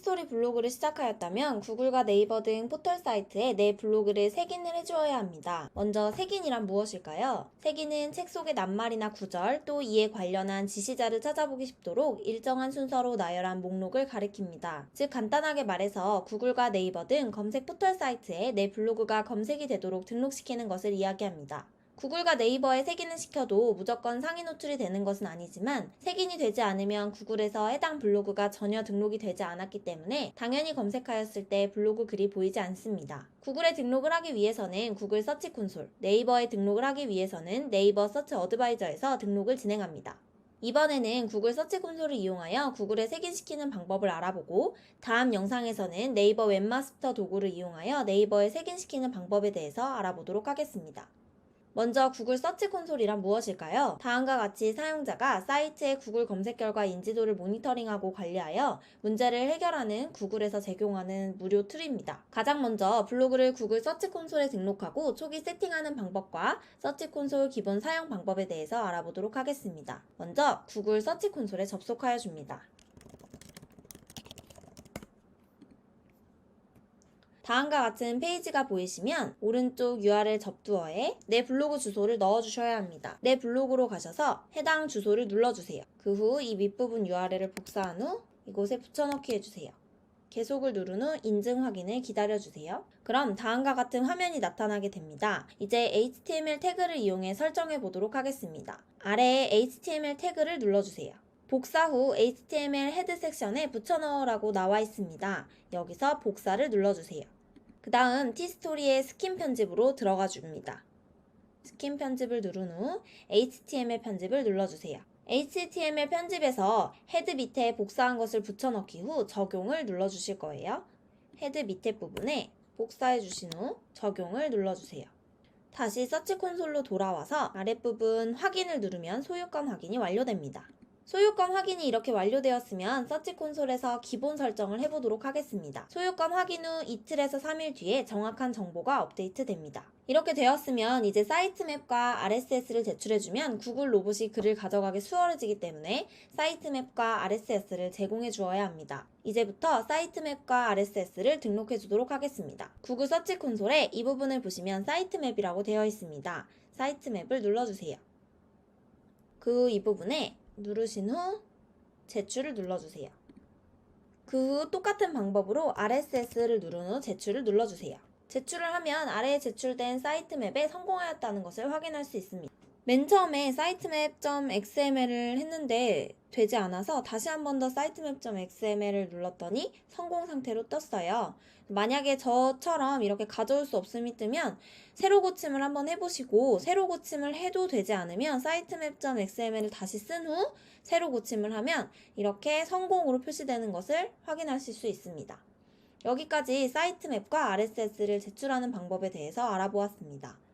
티스토리 블로그를 시작하였다면 구글과 네이버 등 포털 사이트에 내 블로그를 색인을 해주어야 합니다. 먼저 색인이란 무엇일까요? 색인은 책 속의 낱말이나 구절 또 이에 관련한 지시자를 찾아보기 쉽도록 일정한 순서로 나열한 목록을 가리킵니다. 즉 간단하게 말해서 구글과 네이버 등 검색 포털 사이트에 내 블로그가 검색이 되도록 등록시키는 것을 이야기합니다. 구글과 네이버에 색인을 시켜도 무조건 상위 노출이 되는 것은 아니지만 색인이 되지 않으면 구글에서 해당 블로그가 전혀 등록이 되지 않았기 때문에 당연히 검색하였을 때 블로그 글이 보이지 않습니다. 구글에 등록을 하기 위해서는 구글 서치 콘솔, 네이버에 등록을 하기 위해서는 네이버 서치 어드바이저에서 등록을 진행합니다. 이번에는 구글 서치 콘솔을 이용하여 구글에 색인시키는 방법을 알아보고 다음 영상에서는 네이버 웹마스터 도구를 이용하여 네이버에 색인시키는 방법에 대해서 알아보도록 하겠습니다. 먼저 구글 서치 콘솔이란 무엇일까요? 다음과 같이 사용자가 사이트의 구글 검색 결과 인지도를 모니터링하고 관리하여 문제를 해결하는 구글에서 제공하는 무료 툴입니다. 가장 먼저 블로그를 구글 서치 콘솔에 등록하고 초기 세팅하는 방법과 서치 콘솔 기본 사용 방법에 대해서 알아보도록 하겠습니다. 먼저 구글 서치 콘솔에 접속하여 줍니다. 다음과 같은 페이지가 보이시면 오른쪽 URL 접두어에 내 블로그 주소를 넣어주셔야 합니다. 내 블로그로 가셔서 해당 주소를 눌러주세요. 그 후 이 밑부분 URL을 복사한 후 이곳에 붙여넣기 해주세요. 계속을 누른 후 인증 확인을 기다려주세요. 그럼 다음과 같은 화면이 나타나게 됩니다. 이제 HTML 태그를 이용해 설정해 보도록 하겠습니다. 아래에 HTML 태그를 눌러주세요. 복사 후 HTML 헤드 섹션에 붙여넣으라고 나와 있습니다. 여기서 복사를 눌러주세요. 그 다음 티스토리의 스킨 편집으로 들어가 줍니다. 스킨 편집을 누른 후 HTML 편집을 눌러주세요. HTML 편집에서 헤드 밑에 복사한 것을 붙여넣기 후 적용을 눌러주실 거예요. 헤드 밑에 부분에 복사해 주신 후 적용을 눌러주세요. 다시 서치 콘솔로 돌아와서 아랫부분 확인을 누르면 소유권 확인이 완료됩니다. 소유권 확인이 이렇게 완료되었으면 서치 콘솔에서 기본 설정을 해보도록 하겠습니다. 소유권 확인 후 이틀에서 3일 뒤에 정확한 정보가 업데이트 됩니다. 이렇게 되었으면 이제 사이트맵과 RSS를 제출해주면 구글 로봇이 글을 가져가기 수월해지기 때문에 사이트맵과 RSS를 제공해 주어야 합니다. 이제부터 사이트맵과 RSS를 등록해 주도록 하겠습니다. 구글 서치 콘솔에 이 부분을 보시면 사이트맵이라고 되어 있습니다. 사이트맵을 눌러주세요. 그후이 부분에 누르신 후 제출을 눌러주세요. 그 후 똑같은 방법으로 RSS를 누른 후 제출을 눌러주세요. 제출을 하면 아래에 제출된 사이트맵에 성공하였다는 것을 확인할 수 있습니다. 맨 처음에 사이트맵.xml을 했는데 되지 않아서 다시 한 번 더 사이트맵.xml을 눌렀더니 성공 상태로 떴어요. 만약에 저처럼 이렇게 가져올 수 없음이 뜨면 새로 고침을 한번 해보시고 새로 고침을 해도 되지 않으면 사이트맵.xml을 다시 쓴 후 새로 고침을 하면 이렇게 성공으로 표시되는 것을 확인하실 수 있습니다. 여기까지 사이트맵과 RSS를 제출하는 방법에 대해서 알아보았습니다.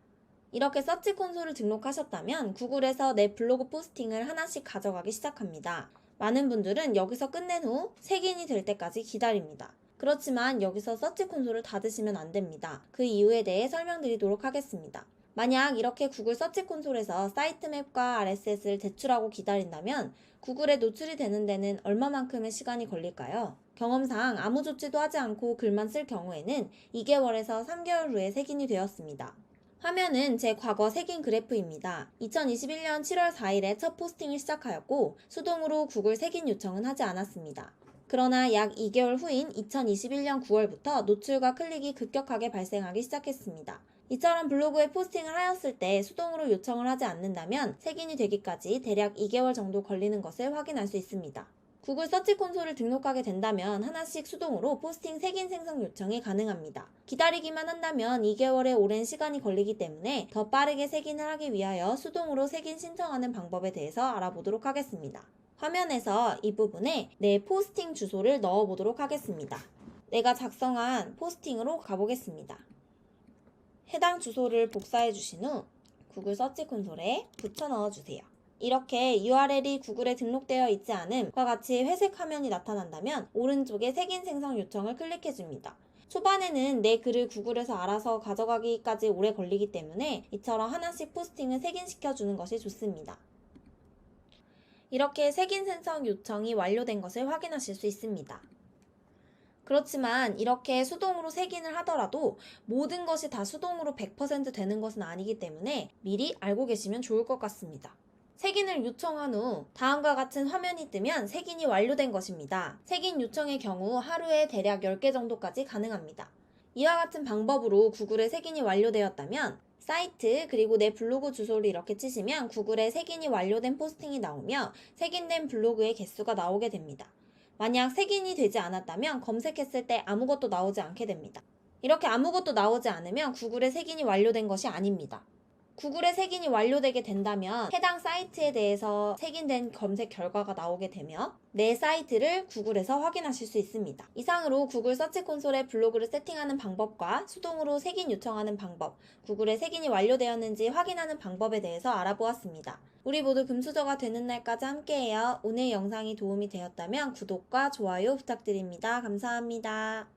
이렇게 서치 콘솔을 등록하셨다면 구글에서 내 블로그 포스팅을 하나씩 가져가기 시작합니다. 많은 분들은 여기서 끝낸 후 색인이 될 때까지 기다립니다. 그렇지만 여기서 서치 콘솔을 닫으시면 안 됩니다. 그 이유에 대해 설명드리도록 하겠습니다. 만약 이렇게 구글 서치 콘솔에서 사이트맵과 RSS를 제출하고 기다린다면 구글에 노출이 되는 데는 얼마만큼의 시간이 걸릴까요? 경험상 아무 조치도 하지 않고 글만 쓸 경우에는 2개월에서 3개월 후에 색인이 되었습니다. 화면은 제 과거 색인 그래프입니다. 2021년 7월 4일에 첫 포스팅을 시작하였고 수동으로 구글 색인 요청은 하지 않았습니다. 그러나 약 2개월 후인 2021년 9월부터 노출과 클릭이 급격하게 발생하기 시작했습니다. 이처럼 블로그에 포스팅을 하였을 때 수동으로 요청을 하지 않는다면 색인이 되기까지 대략 2개월 정도 걸리는 것을 확인할 수 있습니다. 구글 서치 콘솔을 등록하게 된다면 하나씩 수동으로 포스팅 색인 생성 요청이 가능합니다. 기다리기만 한다면 2개월의 오랜 시간이 걸리기 때문에 더 빠르게 색인을 하기 위하여 수동으로 색인 신청하는 방법에 대해서 알아보도록 하겠습니다. 화면에서 이 부분에 내 포스팅 주소를 넣어 보도록 하겠습니다. 내가 작성한 포스팅으로 가보겠습니다. 해당 주소를 복사해 주신 후 구글 서치 콘솔에 붙여 넣어 주세요. 이렇게 URL이 구글에 등록되어 있지 않음과 같이 회색 화면이 나타난다면 오른쪽에 색인 생성 요청을 클릭해 줍니다. 초반에는 내 글을 구글에서 알아서 가져가기까지 오래 걸리기 때문에 이처럼 하나씩 포스팅을 색인시켜 주는 것이 좋습니다. 이렇게 색인 생성 요청이 완료된 것을 확인하실 수 있습니다. 그렇지만 이렇게 수동으로 색인을 하더라도 모든 것이 다 수동으로 100% 되는 것은 아니기 때문에 미리 알고 계시면 좋을 것 같습니다. 색인을 요청한 후 다음과 같은 화면이 뜨면 색인이 완료된 것입니다. 색인 요청의 경우 하루에 대략 10개 정도까지 가능합니다. 이와 같은 방법으로 구글에 색인이 완료되었다면 사이트 그리고 내 블로그 주소를 이렇게 치시면 구글에 색인이 완료된 포스팅이 나오며 색인된 블로그의 개수가 나오게 됩니다. 만약 색인이 되지 않았다면 검색했을 때 아무것도 나오지 않게 됩니다. 이렇게 아무것도 나오지 않으면 구글에 색인이 완료된 것이 아닙니다. 구글에 색인이 완료되게 된다면 해당 사이트에 대해서 색인된 검색 결과가 나오게 되며 내 사이트를 구글에서 확인하실 수 있습니다. 이상으로 구글 서치 콘솔에 블로그를 세팅하는 방법과 수동으로 색인 요청하는 방법, 구글에 색인이 완료되었는지 확인하는 방법에 대해서 알아보았습니다. 우리 모두 금수저가 되는 날까지 함께해요. 오늘 영상이 도움이 되었다면 구독과 좋아요 부탁드립니다. 감사합니다.